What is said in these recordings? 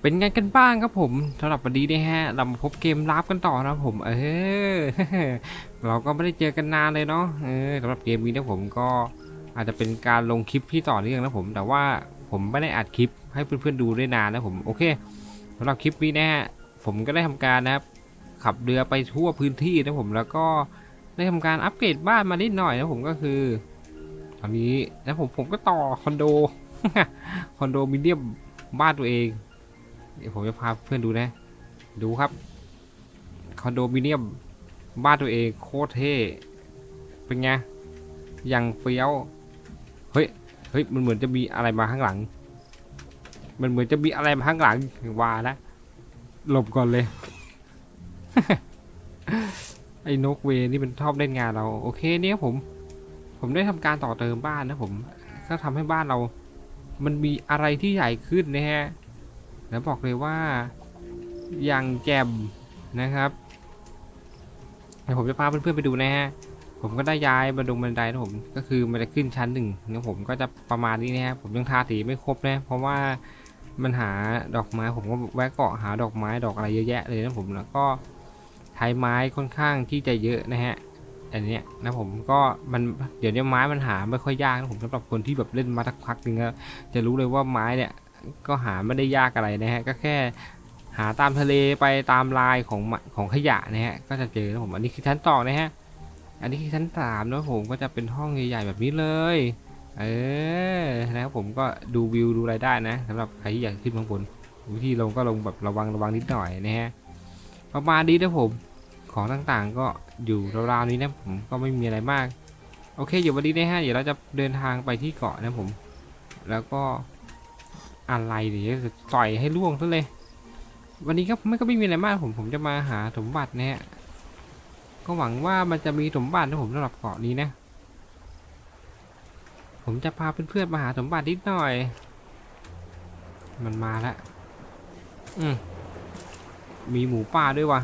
เป็นไงกันบ้างครับผมสำหรับวันนี้นะฮะเรามาพบเกมลับกันต่อนะผมเออเราก็ไม่ได้เจอกันนานเลยเนาะเออสำหรับเกมนี้นะผมก็อาจจะเป็นการลงคลิปที่ต่อเนื่องนะผม แต่ว่าผมไม่ได้อัดคลิปให้เพื่อนๆดูได้นานนะผมโอเคสำหรับคลิปนี้นะฮะผมก็ได้ทำการนะครับ ขับเรือไปทั่วพื้นที่นะผมแล้วก็ได้ทำการอัปเกรดบ้านมานิดหน่อยนะผมก็คือ ตอนนี้นะผมผมก็ต่อคอนโดคอนโดมิเนียมบ้านตัวเอง เดี๋ยวผมจะพาเพื่อนดูนะ ดูครับคอนโดมิเนียมบ้านตัวเองโคตรเท่เป็นไงย่างเฟี้ยวเฮ้ยเฮ้ยมันเหมือนจะมีอะไรมาข้างหลัง มันเหมือนจะมีอะไรมาข้างหลังว่าล้วหลบก่อนเลยไอ้นกเวนี่มันชอบเล่นงานเราโอเคเนี่ยผม ผมได้ทำการต่อเติมบ้านนะผม ก็ทำให้บ้านเรา มันมีอะไรที่ใหญ่ขึ้นนะฮะ แล้วบอกเลยว่าอย่างแจ่มนะครับเดี๋ยวผมจะพาเพื่อนๆไปดูนะฮะผมก็ได้ย้ายบันดงบันไดนะผมก็คือมันจะขึ้นชั้นหนึ่งนะผมก็จะประมาณนี้นะฮะผมยังทาสีไม่ครบนะเพราะว่ามันหาดอกไม้ผมก็แวะเกาะหาดอกไม้ดอกอะไรเยอะแยะเลยนะผมแล้วก็ใช้ไม้ค่อนข้างที่จะเยอะนะฮะอันเนี้ยนะผมก็มันเดี๋ยวนี้ไม้มันหาไม่ค่อยยากนะผมสำหรับคนที่แบบเล่นมาสักพักหนึงก็จะรู้เลยว่าไม้เนี่ย ก็หาไม่ได้ยากอะไรนะฮะก็แค่หาตามทะเลไปตามลายของของขยะนะฮะก็จะเจอนะผมอันนี้คือชั้นต่อนะฮะอันนี้คือชั้นสามนะผมก็จะเป็นห้องใหญ่ๆแบบนี้เลยเออนะครับผมก็ดูวิวดูอะไรได้นะสำหรับใครที่อยากขึ้นข้างบนวิธีลงก็ลงแบบระวังระวังนิดหน่อยนะฮะประมาณนี้นะผมของต่างๆก็อยู่ราวๆนี้นะผมก็ไม่มีอะไรมาก โอเคอยู่วันนี้นะฮะเดี๋ยวเราจะเดินทางไปที่เกาะนะผม แล้วก็ อะไรเนี่ยจะต่อยให้ล่วงซะเลย วันนี้ก็ไม่ก็ไม่มีอะไรมากผมผมจะมาหาสมบัตินะฮะก็หวังว่ามันจะมีสมบัตินะผมสำหรับเกาะนี้นะ ผมจะพาเพื่อนๆมาหาสมบัตินิดหน่อย มันมาแล้วอืมมีหมูป่าด้วยวะ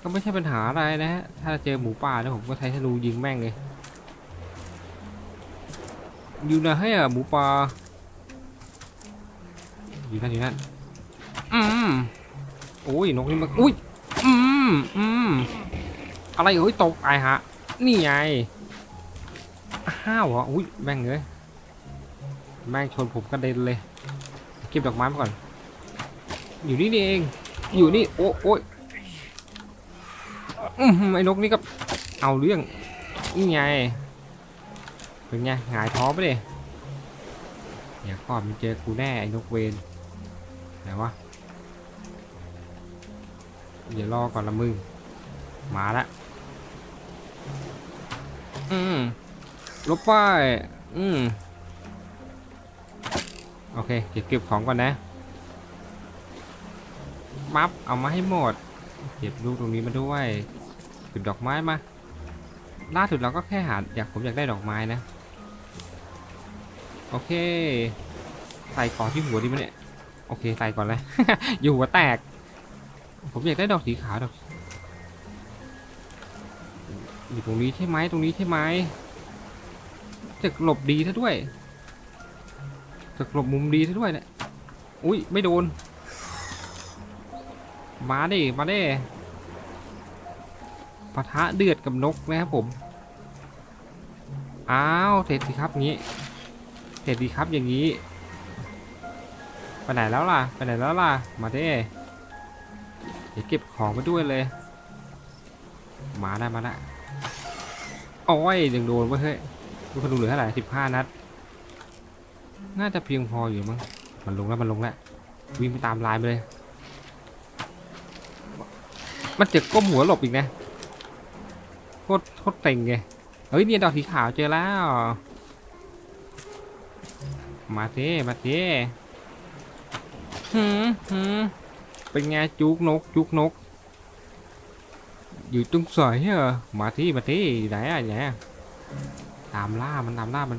ก็ไม่ใช่ปัญหาอะไรนะฮะ ถ้าเจอหมูป่านะผมก็ใช้ธนูยิงแม่งเลย อยู่ไหนให้อะหมูป่า อยู่นั่นอยู่นั่นอืมโอ้ยนกนี่มันอุ้ยอืมอืมอะไรเอ้ยตกไอฮะ นี่ไงห้าวเหรออุ้ยแม่งเลยแม่งชนผมกระเด็นเลยเก็บดอกไม้มาก่อน อยู่นี่นี่เอง อยู่นี่โอ้โอ้ยอืมไอ้นกนี่ก็เอาเรื่องนี่ไงเป็นไงหงายท้องไปดิเดี๋ยวก่อนมันเจอกูแน่ไอ้นกเวน ไหนวะเดี๋ยวรอก่อนละมึง มาละอืมลบป้ายอืมโอเคเดี๋ยวเก็บของก่อนนะมับเอามาให้หมด เก็บลูกตรงนี้มาด้วยเก็บดอกไม้มา ล่าสุดเราก็แค่หาอยากผมอยากได้ดอกไม้นะ โอเค ใส่ของที่หัวดีมั้ยเนี่ย โอเคใส่ก่อนเลย อยู่หัวแตก ผมอยากได้ดอกสีขาวดอกอยู่ตรงนี้ใช่ไหมตรงนี้ใช่ไหมจะหลบดีซะด้วยจะหลบมุมดีซะด้วยเนี่ยอุ้ยไม่โดน มาดิมาดิปะทะเดือดกับนกนะครับผม อ้าวเสร็จสิครับงี้เสร็จดีครับอย่างนี้ ไปไหนแล้วล่ะ ไปไหนแล้วล่ะ มาเด้เดี๋ยวเก็บของมาด้วยเลย มาได้มาได้โอ้ยยังโดนว้ยเฮ้ยดูคนดูเหลือเท่าไหร่สิบห้านัด น่าจะเพียงพออยู่มั้ง มันลงแล้วมันลงแล้ว วิ่งไปตามลายไปเลย มันจ็บก้มหัวหลบอีกนะ โคตรโคตรเต็งไง เฮ้ยเนี่ยดอกสีขาวเจอแล้ว มาเท่มาเท่ หืมหืมเป็นไงจุกนกจุกนก อยู่ตรงสอยเหรอมาที่มาที่ไหนอะเนี่ตามล่ามันตามล่ามัน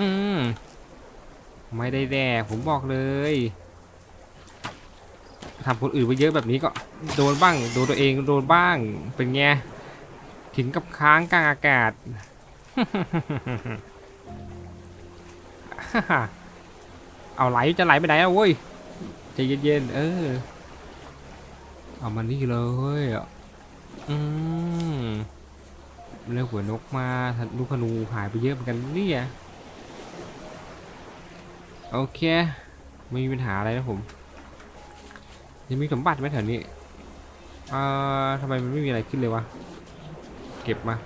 อืมไม่ได้แดกผมบอกเลยทำคนอื่นไปเยอะแบบนี้ก็โดนบ้างโดนตัวเองโดนบ้างเป็นไงถึงกับค้างกลางอากาศ เอาไหลจะไหลไปไหนอะเว้ยใจเย็นๆเออ เอามานี่เลยอืมเรื่องหัวนกมาลูกขนูหายไปเยอะเหมือนกันเนี่ยโอเค ไม่มีปัญหาอะไรนะผม ยังมีสมบัติไหมแถวนี้เอ่าทำไมมันไม่มีอะไรขึ้นเลยวะ เก็บมา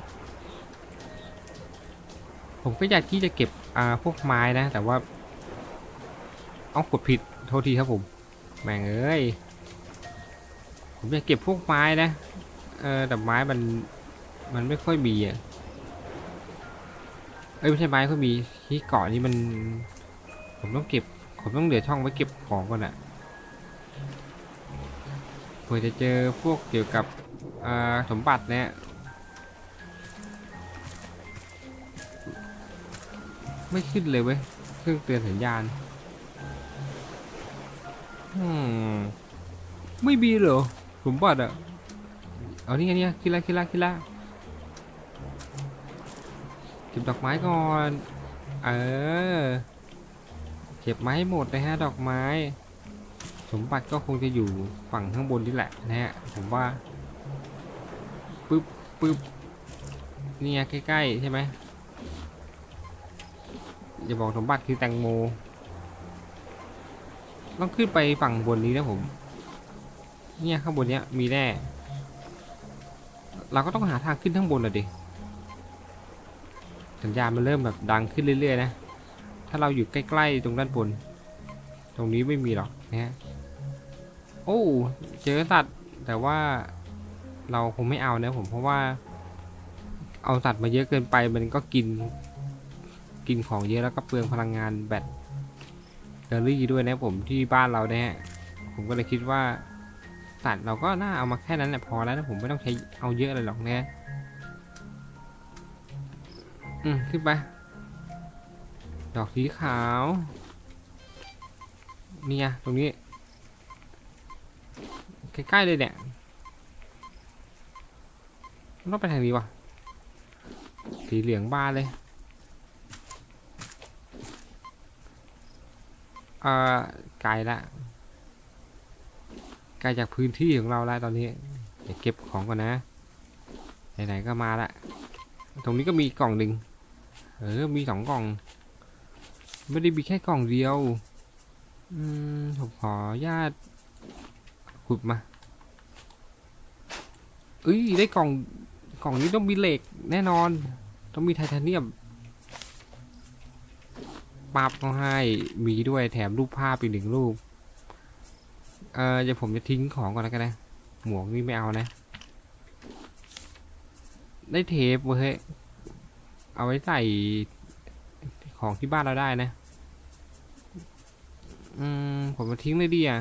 ผมก็อยากที่จะเก็บอ่าพวกไม้นะ แต่ว่า เอากดผิดโทษทีครับผมแม่งเอ้ยผมอยากเก็บพวกไม้นะเออแต่ไม้มันมันไม่ค่อยมีอะเอ้ยไม่ใช่ไม้ก็มีที่เกาะนี่มัน ผมต้องเก็บ ผมต้องเหลือช่องไว้เก็บของก่อนอะเผื่อจะเจอพวกเกี่ยวกับสมบัติเนี่ยไม่ขึ้นเลยเว้ยเครื่องเตือนสัญญาณ อืมไม่มีเหรอสมบัติอะเอานี่ไงเนี่ยคิละคิละคิละเก็บดอกไม้ก่อน เออ เก็บไม้หมดนะฮะดอกไม้ สมบัติก็คงจะอยู่ฝั่งข้างบนนี่แหละนะฮะ ผมว่า ปึ๊บปึ๊บเนี่ยใกล้ๆใช่ไหมอย่าบอกสมบัติคือแตงโม ต้องขึ้นไปฝั่งบนนี้นะผม เนี่ยข้างบนเนี้ยมีแน่เราก็ต้องหาทางขึ้นข้างบนน่ะดิสัญญาณมันเริ่มแบบดังขึ้นเรื่อยๆนะ ถ้าเราอยู่ใกล้ๆตรงด้านบน ตรงนี้ไม่มีหรอกนะฮะ โอ้เจอสัตว์แต่ว่าเราคงไม่เอานะผมเพราะว่า เอาสัตว์มาเยอะเกินไปมันก็กิน กินของเยอะแล้วก็เปลืองพลังงานแบต เตอรี่ด้วยนะผมที่บ้านเราเนี่ยฮะผมก็เลยคิดว่าสัตว์เราก็น่าเอามาแค่นั้นแหละพอแล้วนะผมไม่ต้องใช้เอาเยอะเลยหรอกนะอืมขึ้นไปดอกสีขาวเนี่ยตรงนี้ใกล้ๆเลยเนี่ยต้องไปทางนี้วะสีเหลืองบ้านเลย อ่อไกลละไกลจากพื้นที่ของเราแล้วตอนนี้เดี๋ยวเก็บของก่อนนะไหนๆก็มาละตรงนี้ก็มีกล่องหนึ่งเออมีสองกล่อง ไม่ได้มีแค่กล่องเดียวอืมผมขอญาตขุดมาเอ้ยได้กล่องกล่องนี้ต้องมีเหล็กแน่นอน ต้องมีไทเทเนียม ปับก็ให้มีด้วยแถมรูปภาพอีกหนึ่งรูป เออเดี๋ยวผมจะทิ้งของก่อนแล้วกันนะ หมวกนี่ไม่เอานะ ได้เทปเว้ยเอาไว้ใส่ของที่บ้านเราได้นะ อืม ผมมาทิ้งเลยดีอะ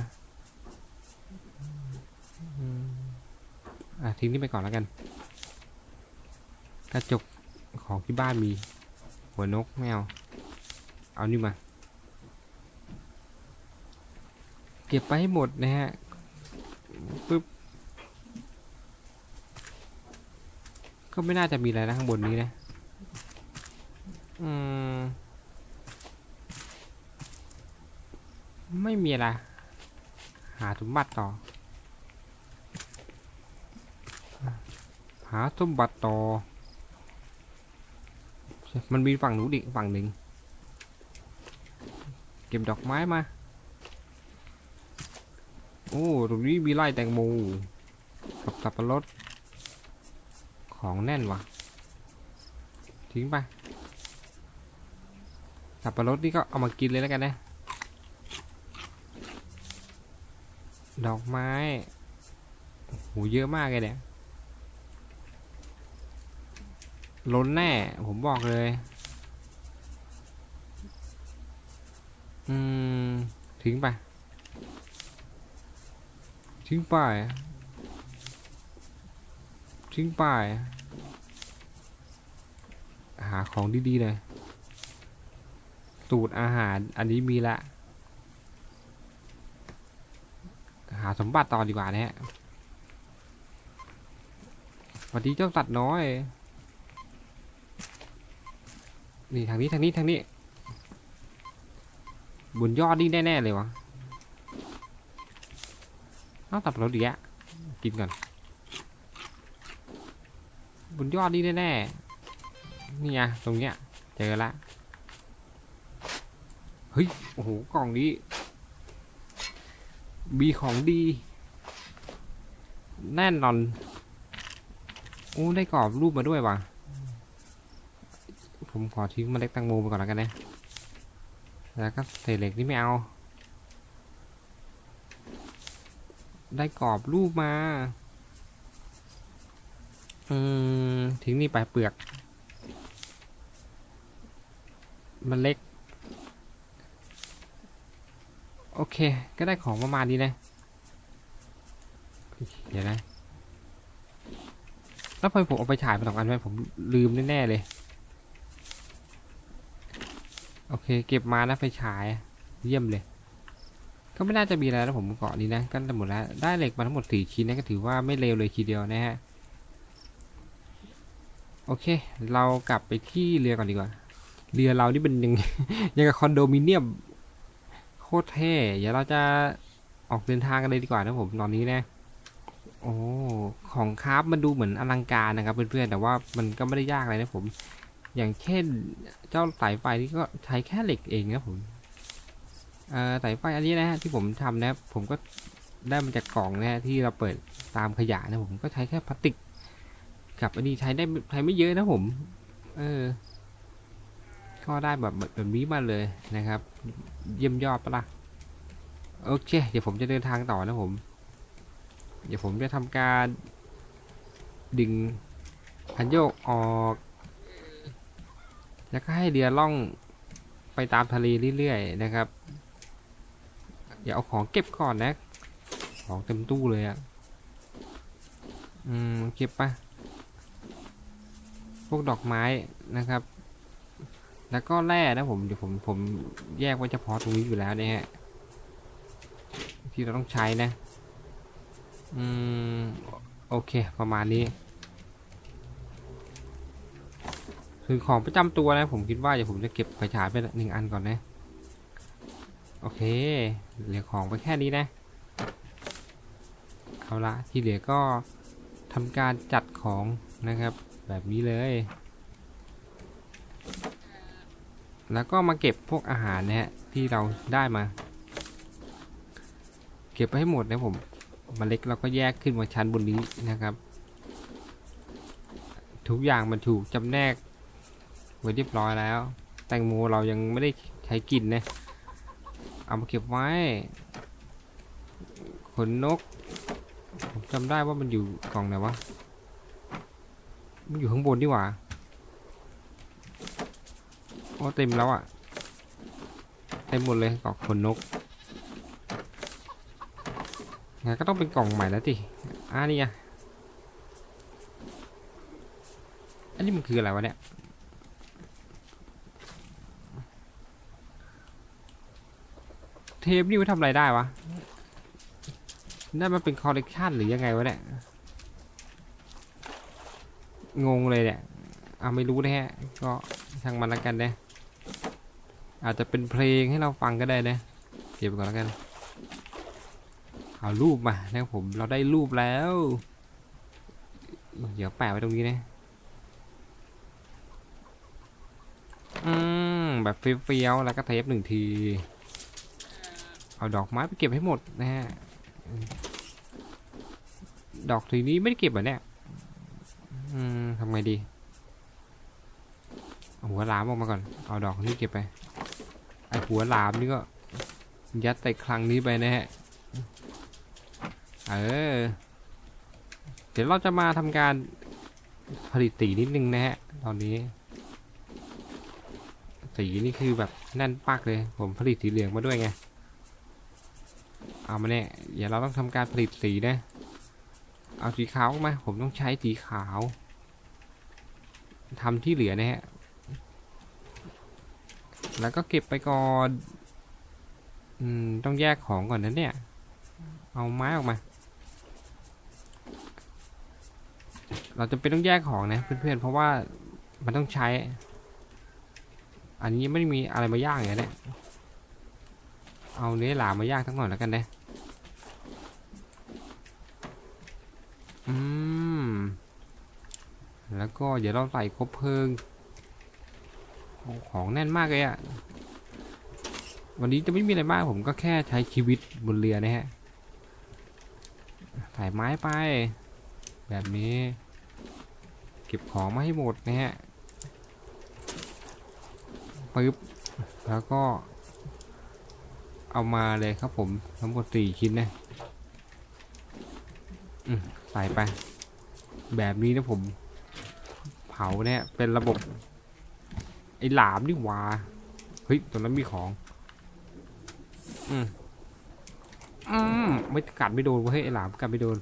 อะทิ้งนี่ไปก่อนแล้วกัน กระจกของที่บ้านมี หัวนกไม่เอา เอานี่มา เก็บไปให้หมดนะฮะปึ๊บก็ไม่น่าจะมีอะไรนะข้างบนนี้นะอืมไม่มีอะไรหาสมบัติต่อ หาสมบัติต่อ มันมีฝั่งนู้นอีกฝั่งหนึ่ง เก็บดอกไม้มา โอ้ ตรงนี้มีไร่แตงโมกับสับปะรด ของแน่นว่ะ ทิ้งไป สับปะรดนี่ก็เอามากินเลยแล้วกันนะ ดอกไม้โหเยอะมากเลยเนี่ย ล้นแน่ ผมบอกเลย อืม ทิ้งไป ทิ้งไป ทิ้งไป หาของดีๆเลยสูตรอาหารอันนี้มีละ หาสมบัติต่อดีกว่านะฮะสวัสดีเจ้าสัตว์น้อย นี่ทางนี้ทางนี้ทางนี้ บนยอดนี่แน่ ๆ เลยวะเอาตับรถดีอะกินก่อนบนยอดนี่แน่ๆนี่ไงตรงเนี้ยเจอละเฮ้ยโอ้โหกล่องนี้มีของดี แน่นอนโอ้ได้กรอบรูปมาด้วยว่ะผมขอทิ้งเมล็ดแตงโมไปก่อนแล้วกันนะ แล้วก็เศษเหล็กนี่ไม่เอา ได้กรอบรูปมา อืมทิ้งนี่ไปเปลือก มันเล็ก โอเค ก็ได้ของประมาณนี้นะ เดี๋ยวนะ แล้วพอผมเอาไปฉายมาสองอันไว้ผมลืมแน่ ๆ เลย โอ เคเก็บมานะไฟฉายเยี่ยมเลย ก็ไม่น่าจะมีอะไรแล้วผมเกาะนี้นะก็หมดแล้วได้เหล็กมาทั้งหมดสี่ชิ้นนะก็ถือว่าไม่เลวเลยทีเดียวนะฮะโอเค เรากลับไปที่เรือก่อนดีกว่า เรือเรานี่เป็นยังยังกับคอนโดมิเนียมโคตรเท่เดี๋ยวเราจะออกเดินทางกันเลยดีกว่านะผมตอนนี้นะโอ้ของคราฟมันดูเหมือนอลังการนะครับเพื่อนๆแต่ว่ามันก็ไม่ได้ยากอะไรนะผม อย่างเช่นเจ้าสายไฟนี่ก็ใช้แค่เหล็กเองนะผมสายไฟอันนี้นะฮะที่ผมทำนะผมก็ได้มาจากกล่องนะฮะที่เราเปิดตามขยะนะผมก็ใช้แค่พลาสติกกับอันนี้ใช้ได้ใช้ไม่เยอะนะผม เออก็ได้แบบแบบนี้มาเลยนะครับ เยี่ยมยอดปะล่ะโอเค เดี๋ยวผมจะเดินทางต่อนะผม เดี๋ยวผมจะทำการดึงพันโยกออก แล้วก็ให้เรือล่องไปตามทะเลเรื่อยๆนะครับ อย่าเอาของเก็บก่อนนะ ของเต็มตู้เลยอะ่ะ อืมเก็บปะพวกดอกไม้นะครับ แล้วก็แร่นะผมเดี๋ยวผมผมแยกไว้เฉพาะตรงนี้อยู่แล้วเนี่ยฮะที่เราต้องใช้นะ อืม โอเค ประมาณนี้ คือของประจำตัวนะผมคิดว่าเดี๋ยวผมจะเก็บไฟฉายไปหนึ่งอันก่อนนะ โอเค เหลือของไปแค่นี้นะ เอาละที่เหลือก็ทำการจัดของนะครับ แบบนี้เลย แล้วก็มาเก็บพวกอาหารนะฮะที่เราได้มา เก็บไปให้หมดนะผมมเล็ดเราก็แยกขึ้นมาชั้นบนนี้นะครับ ทุกอย่างมันถูกจำแนก ไว้เรียบร้อยแล้ว แตงโมเรายังไม่ได้ใช้กินนะ เอามาเก็บไว้ ขนนก ผมจำได้ว่ามันอยู่กล่องไหนวะ มันอยู่ข้างบนนี่หว่าโอ้เต็มแล้วอะ่ะเต็มหมดเลยกล่องขนนกงั้นก็ต้องเป็นกล่องใหม่แล้วสิอ่านี่ไงอันนี้มันคืออะไรวะเนี่ย เทปนี่ไว้ทำอะไรได้วะนั่นมันเป็นคอลเลกชันหรือยังไงวะเนี่ย งงเลยเนี่ยเอาไม่รู้นะฮะ ก็ช่างมันแล้วกันนะ อาจจะเป็นเพลงให้เราฟังก็ได้นะเก็บไปก่อนแล้วกันเอารูปมานะผมเราได้รูปแล้ว เดี๋ยวแปะไว้ตรงนี้นะ อืม แบบเฟี้ยวๆแล้วก็เทปหนึ่งที เอาดอกไม้ไปเก็บให้หมดนะฮะ ดอกทีนี้ไม่ได้เก็บเหรอเนี่ยทำไงดี เอาหัวหลามออกมาก่อน เอาดอกนี้เก็บไป ไอหัวหลามนี่ก็ ยัดใส่คลังนี้ไปนะฮะ เออ เดี๋ยวเราจะมาทำการผลิตสีนิดนึงนะฮะ ตอนนี้สีนี่คือแบบแน่นปักเลย ผมผลิตสีเหลืองมาด้วยไง เอามาเนี่ยเดี๋ยวเราต้องทำการผลิตสีนะ เอาสีขาวมา ผมต้องใช้สีขาวทำที่เหลือนะฮะ แล้วก็เก็บไปก่อนอืมต้องแยกของก่อนนะเนี่ย เอาไม้ออกมา เราจะเป็นต้องแยกของนะเพื่อนๆ เพราะว่ามันต้องใช้ อันนี้ไม่มีอะไรมาย่างอย่างเนี้ย เอาเนื้อหลามมาย่างทั้งหน่อยแล้วกันนะอืม แล้วก็เดี๋ยวเราใส่ครบเพลิง ของแน่นมากเลยอะวันนี้จะไม่มีอะไรมากผมก็แค่ใช้ชีวิตบนเรือนะฮะใส่ไม้ไป แบบนี้ เก็บของมาให้หมดนะฮะปึ๊บ แล้วก็ เอามาเลยครับผม ทั้งหมดสี่ชิ้นนะอืมใส่ไป แบบนี้นะผม เผาเนี่ย เป็นระบบ ไอ้หลามนี่หว่าเฮ้ยตรงนั้นมีของ อืมอืมไม่กัดไม่โดนเว้ยเฮ้ยไอ้หลามกัดไม่โดน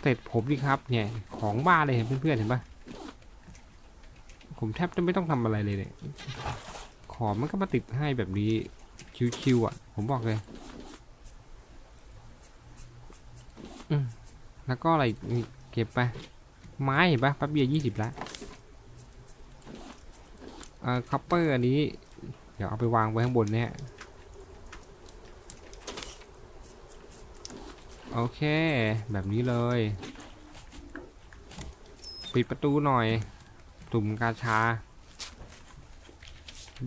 เสร็จผมดิครับ เนี่ย ของบ้าเลยเห็นเพื่อนๆเห็นปะผมแทบจะไม่ต้องทำอะไรเลยเนี่ย ของมันก็มาติดให้แบบนี้ ชิวๆอะ ผมบอกเลยอืมแล้วก็อะไรเก็บไป ไม้เห็นปะแป๊บเดียวยี่สิบละเอ่อคัพเปอร์อันนี้ เดี๋ยวเอาไปวางไว้ข้างบนเนี่ยโอเค แบบนี้เลย ปิดประตูหน่อย ตุ่มกาชา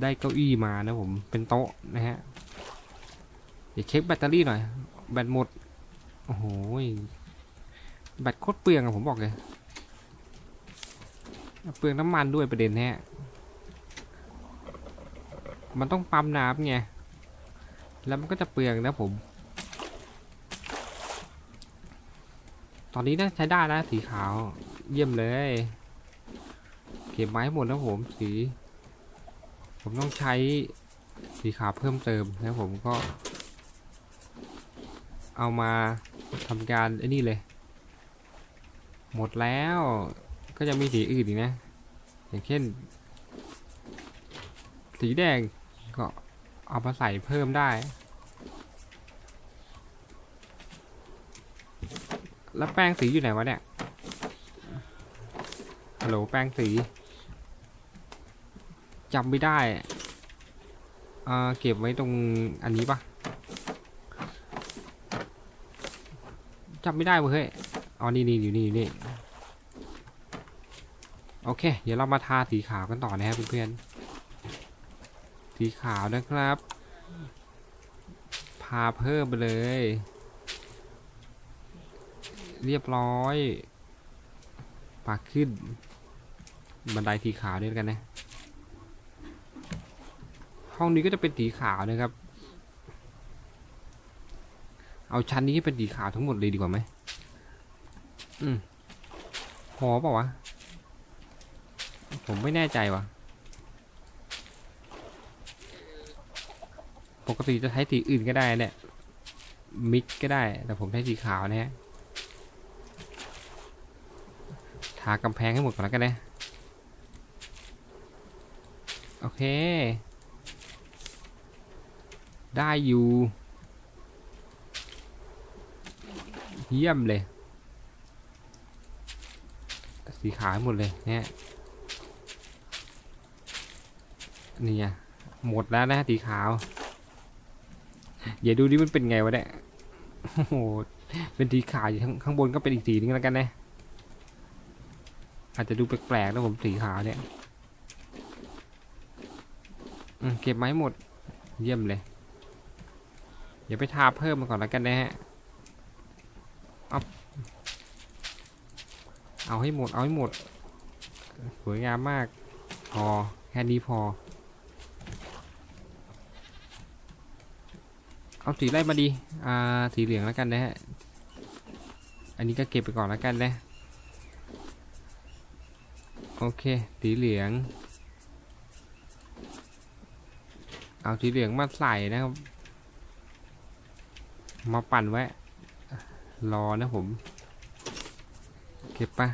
ได้เก้าอี้มานะผมเป็นโต๊ะนะฮะเดี๋ยวเช็คแบตเตอรี่หน่อย แบตหมด โอ้โหแบตโคตรเปลืองอะผมบอกเลยเปลืองน้ำมันด้วยประเด็นแฮะมันต้องปั๊มน้ำไง แล้วมันก็จะเปลืองนะผม ตอนนี้น่าใช้ได้นะสีขาว เยี่ยมเลย เก็บไม้หมดนะผมสี ผมต้องใช้สีขาวเพิ่มเติมนะผมก็ เอามาทำการไอ้นี่เลย หมดแล้วก็จะมีสีอื่นอีกนะ อย่างเช่น สีแดงก็เอามาใส่เพิ่มได้ แล้วแป้งสีอยู่ไหนวะเนี่ยฮัลโหลแป้งสี จำไม่ได้เอ่อเก็บไว้ตรงอันนี้ปะจำไม่ได้เว้ยเฮ้ยอ๋อนี่นี่อยู่นี่อยู่นี่โอเค เดี๋ยวเรามาทาสีขาวกันต่อนะครับเพื่อนๆสีขาวนะครับพาเพิ่มไปเลย เรียบร้อย ปากขึ้น บันไดสีขาวด้วยกันนะ ห้องนี้ก็จะเป็นสีขาวนะครับ เอาชั้นนี้เป็นสีขาวทั้งหมดเลยดีกว่าไหมอืมพอเปล่าวะ ผมไม่แน่ใจว่ะ ปกติจะใช้สีอื่นก็ได้เนี่ยมิกก็ได้ แต่ผมใช้สีขาวนะฮะ ทากำแพงให้หมดก่อนแล้วกันนะ โอเค ได้อยู่ เยี่ยมเลย สีขาวหมดเลยเนี่ยนี่ไงหมดแล้วนะสีขาวอย่าดูดิมันเป็นไงวะเนี่ยโอ้โหเป็นสีขาวอยู่ข้างข้างบนก็เป็นอีกสีนึงแล้วกันนะ อาจจะดูแปลกๆนะผมสีขาวเนี่ยเก็บไม้หมด เยี่ยมเลย เดี๋ยวไปทาเพิ่มมาก่อนแล้วกันนะฮะเอาเอาให้หมด เอาให้หมด สวยงามมาก พอ แค่นี้พอ เอาสีอะไรมาดี อ่า สีเหลืองแล้วกันนะฮะ อันนี้ก็เก็บไปก่อนแล้วกันนะ โอเค สีเหลือง เอาสีเหลืองมาใส่นะครับ มาปั่นไว้ รอนะผม เก็บปะ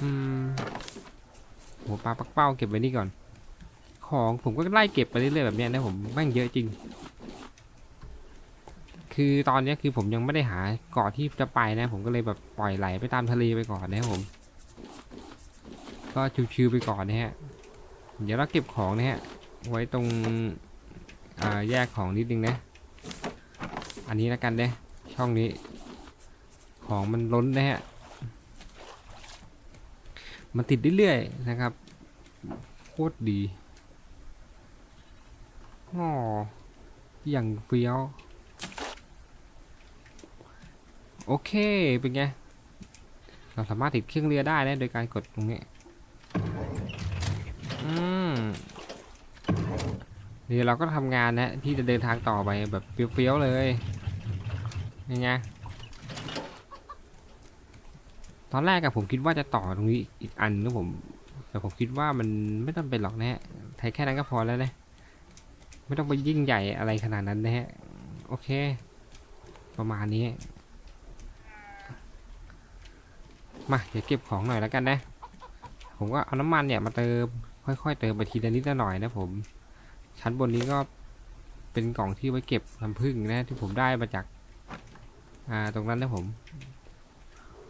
อืมหัวปลาปักเป้าเก็บไว้นี่ก่อน ของผมก็ไล่เก็บไปเรื่อยๆแบบนี้นะผมแม่งเยอะจริง คือตอนนี้คือผมยังไม่ได้หาเกาะที่จะไปนะ ผมก็เลยแบบปล่อยไหลไปตามทะเลไปก่อนนะครับผม ก็ชิวๆไปก่อนนะฮะ เดี๋ยวเราเก็บของนะฮะ ไว้ตรง อ่าแยกของนิดนึงนะ อันนี้แล้วกันเด้ช่องนี้ ของมันล้นนะฮะ มันติดเรื่อยๆนะครับ โคตรดีอ๋ออย่างเฟี้ยว โอเค เป็นไง เราสามารถติดเครื่องเรือได้นะโดยการกดตรงนี้อืม นี่เราก็ทำงานนะที่จะเดินทางต่อไปแบบเฟี้ยวๆเลยยังไงตอนแรกอะผมคิดว่าจะต่อตรงนี้อีกอันนะผม แต่ผมคิดว่ามันไม่ต้องเป็นหรอกนะฮะไทยแค่นั้นก็พอแล้วนะไม่ต้องไปยิ่งใหญ่อะไรขนาดนั้นนะฮะโอเค ประมาณนี้ มาเดี๋ยวเก็บของหน่อยแล้วกันนะ ผมก็เอาน้ำมันเนี่ยมาเติมค่อยๆเติมไปทีละนิดละหน่อยนะผม ชั้นบนนี้ก็เป็นกล่องที่ไว้เก็บน้ำผึ้งนะที่ผมได้มาจากอ่าตรงนั้นนะผม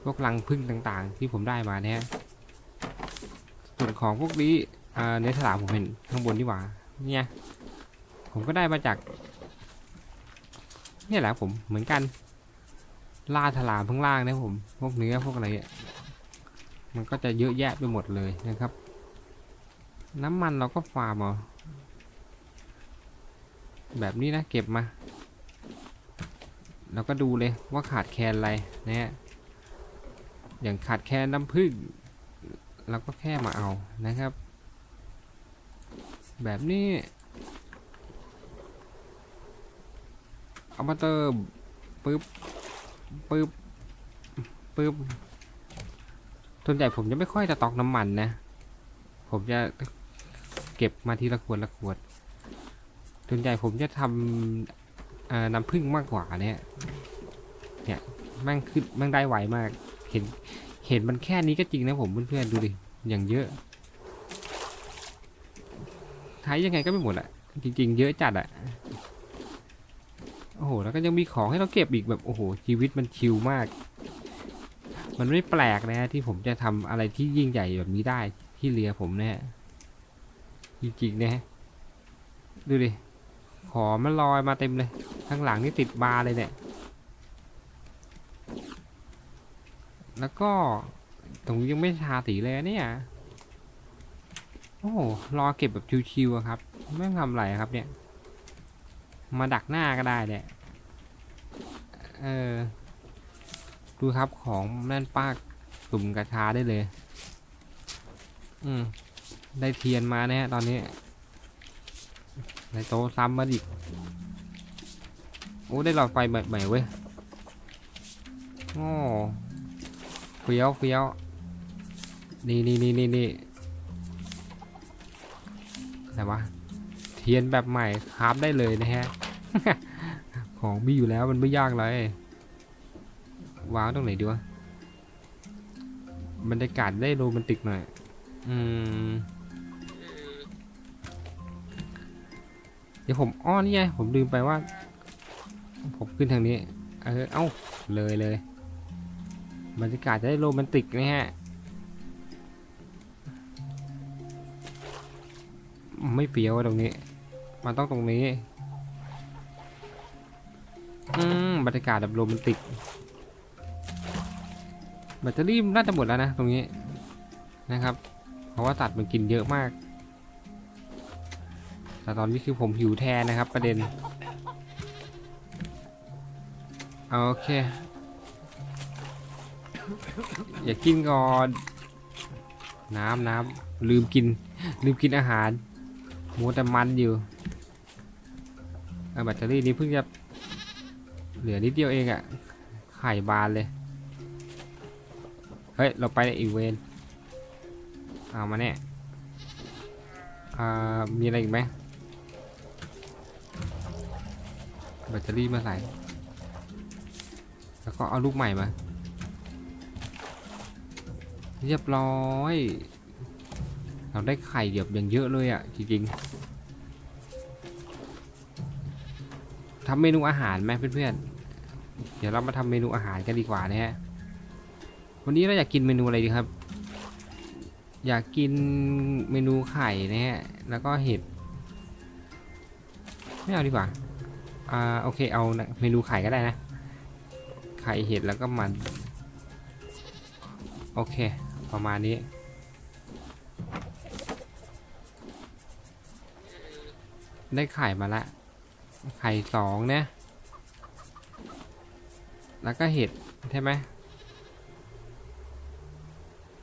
พวกรังผึ้งต่างๆ ที่ผมได้มาเนี่ยส่วนของพวกนี้อ่าเนื้อฉลามผมเห็นข้างบนนี่หว่าเนี่ยผมก็ได้มาจาก เนี่ยแหละผมเหมือนกันล่าฉลามข้างล่างนะผม พวกเนื้อพวกอะไรมันก็จะเยอะแยะไปหมดเลยนะครับ น้ำมันเราก็ฟาร์มเอา แบบนี้นะเก็บมาเราก็ดูเลยว่าขาดแคลนอะไรนะฮะอย่างขาดแคลนน้ำผึ้งเราก็แค่มาเอานะครับ แบบนี้เอามาเติมปึ๊บปึ๊บปึ๊บส่วนใหญ่ผมจะไม่ค่อยจะตอกน้ำมันนะ ผมจะเก็บมาทีละขวดละขวด ส่วนใหญ่ผมจะทำน้ำผึ้งมากกว่าเนี่ยเนี่ยแม่งขึ้นแม่งได้ไวมาก เห็นเห็นมันแค่นี้ก็จริงนะผมเพื่อนๆดูดิอย่างเยอะใช้ยังไงก็ไม่หมดอะจริง ๆ เยอะจัดอะโอ้โหแล้วก็ยังมีของให้เราเก็บอีกแบบโอ้โหชีวิตมันชิลมาก มันไม่แปลกนะที่ผมจะทำอะไรที่ยิ่งใหญ่แบบนี้ได้ที่เรือผมเนี่ยจริงๆนะฮะดูดิ ขอมันลอยมาเต็มเลย ข้างหลังนี่ติดบาร์เลยเนี่ย แล้วก็ตรงนี้ยังไม่ทาสีเลยเนี่ย โอ้รอเก็บแบบชิวๆครับ ไม่ต้องทำอะไรครับเนี่ย มาดักหน้าก็ได้เนี่ย เออ ดูครับของแน่นปากตุ่มกระชาได้เลย อืม ได้เทียนมานะฮะตอนนี้ ในโตะซ้ำมาดิโอ้ได้หลอดไฟใหม่ๆเว้ยโอ้เฟี้ยวเฟี้ยวนี่นี่นี่นี่นี่อะไรวะเทียนแบบใหม่คราฟได้เลยนะฮะ ของมีอยู่แล้วมันไม่ยากเลยว้าวตรงไหนดีวะบรรยากาศได้โรแมนติกหน่อย อืม เดี๋ยวผมอ้อนี่ไงผมลืมไปว่า ผมขึ้นทางนี้ เออ เอ้า เลยเลยบรรยากาศจะได้โรแมนติกนะฮะ ไม่เฟี้ยวตรงนี้ มันต้องตรงนี้ อืม บรรยากาศแบบโรแมนติก แบตเตอรี่น่าจะหมดแล้วนะ ตรงนี้นะครับ เพราะว่าตัดมันกินเยอะมาก แต่ตอนนี้คือผมหิวแทนนะครับประเด็น โอเค อย่ากินก่อน น้ำน้ำลืมกิน ลืมกินอาหารมัวแต่มันอยู่แบตเตอรี่นี้เพิ่งจะเหลือนิดเดียวเองอะ่ะไข่บานเลย เฮ้ย เราไปอีเวนเอามาเนี่ยอ่ามีอะไรอีกไหม แบตเตอรี่มาใส่ แล้วก็เอาลูกใหม่มา เรียบร้อย เราได้ไข่เดียบอย่างเยอะเลยอะ่ะ จริงๆทำเมนูอาหารไหมเพื่อนๆ เดี๋ยวเรามาทำเมนูอาหารกันดีกว่านะฮะ วันนี้เราอยากกินเมนูอะไรดีครับ อยากกินเมนูไข่นะฮะ แล้วก็เห็ด ไม่เอาดีกว่า อ่าโอเคเอาเมนูไข่ก็ได้นะ ไข่เห็ดแล้วก็มัน โอเค ประมาณนี้ ได้ไข่มาละ ไข่สองเนี่ยแล้วก็เห็ดใช่ไหม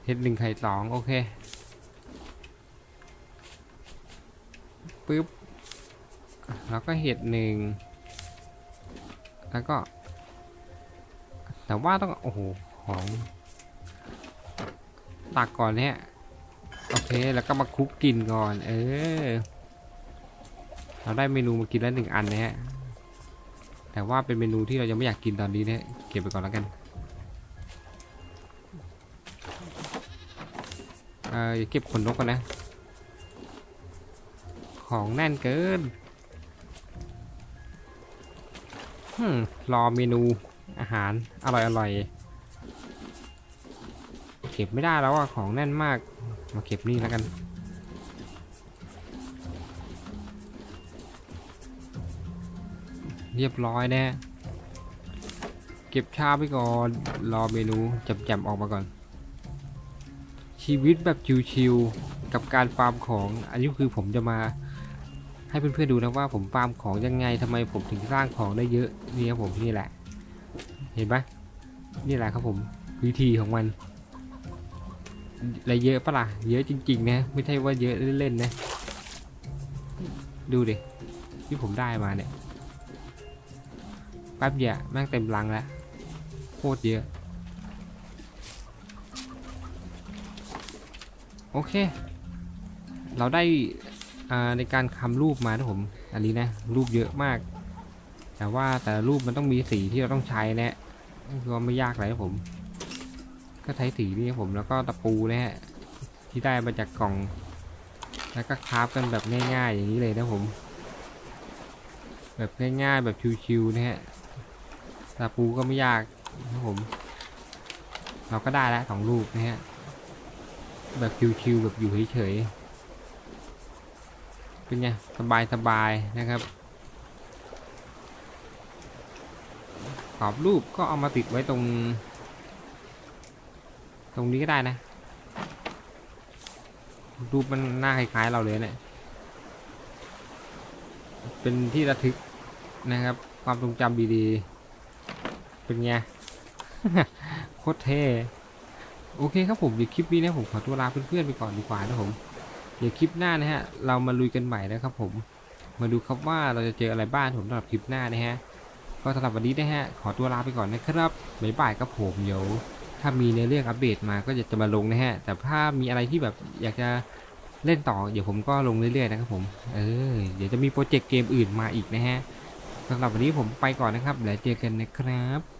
เห็ดหนึ่งไข่สองโอเคปึ๊บ แล้วก็เห็ดหนึ่ง แล้วก็ แต่ว่าต้อง โอ้โห ของตักก่อนเนี่ยโอเค แล้วก็มาคุกกินก่อน เออ เราได้เมนูมากินแล้วหนึ่งอันนะฮะ แต่ว่าเป็นเมนูที่เรายังไม่อยากกินตอนนี้เนี่ยเก็บไปก่อนแล้วกัน เอออย่าเก็บขนนกก่อนนะ ของแน่นเกิน รอเมนูอาหารอร่อยอร่อยเก็บไม่ได้แล้วอะของแน่นมาก มาเก็บนี่แล้วกัน เรียบร้อยแนะเก็บชาไปก่อน รอเมนูจำๆออกมาก่อน ชีวิตแบบชิวๆกับการฟาร์มของ อันนี้คือผมจะมา ให้เพื่อนๆดูนะว่าผมฟาร์มของยังไงทำไมผมถึงสร้างของได้เยอะนี่ครับผมนี่แหละ เห็นปะนี่แหละครับผมวิธีของมันอะไรเยอะปะล่ะเยอะจริงๆนะไม่ใช่ว่าเยอะเล่นๆนะ ดูดิที่ผมได้มาเนี่ยแป๊บเดียวแม่งเต็มรังแล้วโคตรเยอะ โอเค เราได้ ในการทำรูปมานะผม อันนี้นะรูปเยอะมาก แต่ว่าแต่ละรูปมันต้องมีสีที่เราต้องใช้นะก็ไม่ยากเลยนะผม ก็ใช้สีนี่ครับผมแล้วก็ตะปูนะฮะที่ได้มาจากกล่อง แล้วก็คราฟกันแบบง่ายๆอย่างนี้เลยนะผม แบบง่ายๆแบบชิวๆนะฮะตะปูก็ไม่ยากนะผม เราก็ได้แล้วสองรูปนะฮะแบบชิวๆแบบอยู่เฉยๆ เป็นไงสบายๆนะครับกรอบรูปก็เอามาติดไว้ตรง ตรงนี้ก็ได้นะ รูปมันหน้าคล้ายๆเราเลยเนี่ยเป็นที่ระทึกนะครับ ความทรงจำดีๆ เป็นไงโคตรเท่โอเคครับผมเดี๋ยวคลิปนี้นะผมขอตัวลาเพื่อนๆไปก่อนดีกว่านะผม ดี๋ยวคลิปหน้านะฮะเรามาลุยกันใหม่นะครับผมมาดูครับว่าเราจะเจออะไรบ้างผมสำหรับคลิปหน้านะฮะก็สำหรับวันนี้นะฮะขอตัวลาไปก่อนนะครับบ๊ายบายครับผมเดี๋ยวถ้ามีในเรื่องอัปเดตมาก็จะจะมาลงนะฮะ แต่ถ้ามีอะไรที่แบบอยากจะเล่นต่อ เดี๋ยวผมก็ลงเรื่อยๆนะครับผม เออ เดี๋ยวจะมีโปรเจกต์เกมอื่นมาอีกนะฮะสำหรับวันนี้ผมไปก่อนนะครับ แล้วเจอกันนะครับ